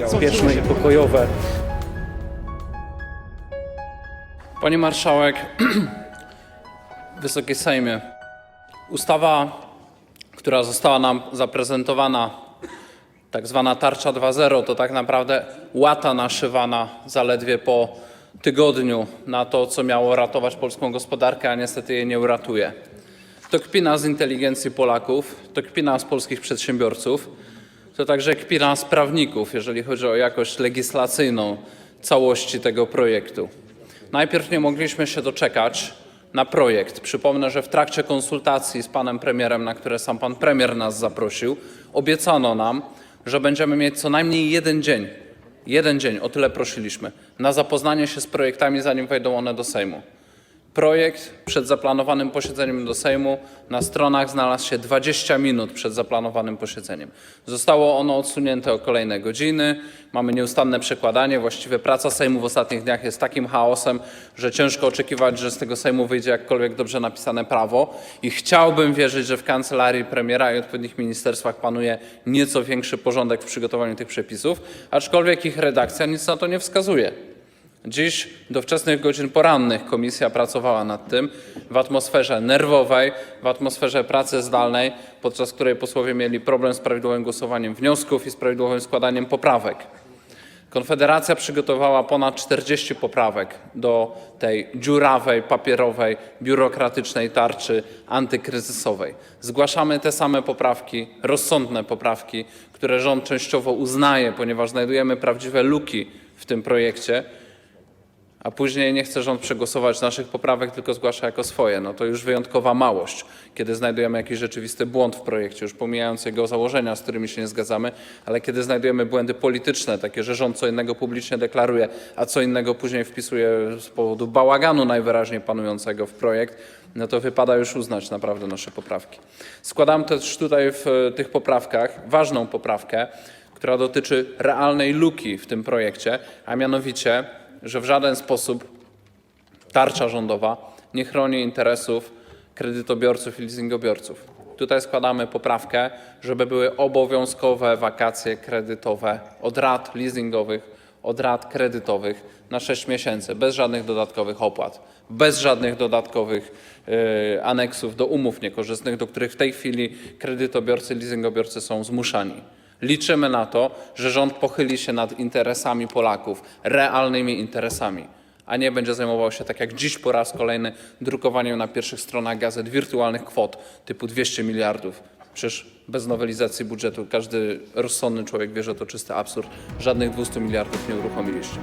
bezpieczne i pokojowe. Pani Marszałek, Wysoki Sejmie, ustawa, która została nam zaprezentowana, tak zwana tarcza 2.0, to tak naprawdę łata naszywana zaledwie po tygodniu na to, co miało ratować polską gospodarkę, a niestety jej nie uratuje. To kpina z inteligencji Polaków, to kpina z polskich przedsiębiorców, to także kpina z prawników, jeżeli chodzi o jakość legislacyjną całości tego projektu. Najpierw nie mogliśmy się doczekać na projekt. Przypomnę, że w trakcie konsultacji z panem premierem, na które sam pan premier nas zaprosił, obiecano nam, że będziemy mieć co najmniej jeden dzień, jeden dzień, o tyle prosiliśmy, na zapoznanie się z projektami, zanim wejdą one do Sejmu. Projekt przed zaplanowanym posiedzeniem do Sejmu na stronach znalazł się 20 minut przed zaplanowanym posiedzeniem. Zostało ono odsunięte o kolejne godziny. Mamy nieustanne przekładanie. Właściwie praca Sejmu w ostatnich dniach jest takim chaosem, że ciężko oczekiwać, że z tego Sejmu wyjdzie jakkolwiek dobrze napisane prawo. I chciałbym wierzyć, że w kancelarii premiera i odpowiednich ministerstwach panuje nieco większy porządek w przygotowaniu tych przepisów, aczkolwiek ich redakcja nic na to nie wskazuje. Dziś do wczesnych godzin porannych komisja pracowała nad tym w atmosferze nerwowej, w atmosferze pracy zdalnej, podczas której posłowie mieli problem z prawidłowym głosowaniem wniosków i z prawidłowym składaniem poprawek. Konfederacja przygotowała ponad 40 poprawek do tej dziurawej, papierowej, biurokratycznej tarczy antykryzysowej. Zgłaszamy te same poprawki, rozsądne poprawki, które rząd częściowo uznaje, ponieważ znajdujemy prawdziwe luki w tym projekcie a później nie chce rząd przegłosować naszych poprawek, tylko zgłasza jako swoje. No to już wyjątkowa małość, kiedy znajdujemy jakiś rzeczywisty błąd w projekcie, już pomijając jego założenia, z którymi się nie zgadzamy, ale kiedy znajdujemy błędy polityczne, takie, że rząd co innego publicznie deklaruje, a co innego później wpisuje z powodu bałaganu najwyraźniej panującego w projekt, no to wypada już uznać naprawdę nasze poprawki. Składam też tutaj w e, tych poprawkach ważną poprawkę, która dotyczy realnej luki w tym projekcie, a mianowicie że w żaden sposób tarcza rządowa nie chroni interesów kredytobiorców i leasingobiorców. Tutaj składamy poprawkę, żeby były obowiązkowe wakacje kredytowe od rat leasingowych, od rat kredytowych na 6 miesięcy, bez żadnych dodatkowych opłat, bez żadnych dodatkowych y, aneksów do umów niekorzystnych, do których w tej chwili kredytobiorcy, leasingobiorcy są zmuszani. Liczymy na to, że rząd pochyli się nad interesami Polaków, realnymi interesami, a nie będzie zajmował się, tak jak dziś po raz kolejny, drukowaniem na pierwszych stronach gazet wirtualnych kwot typu 200 miliardów. Przecież bez nowelizacji budżetu każdy rozsądny człowiek wie, że to czysty absurd. Żadnych 200 miliardów nie uruchomiliście.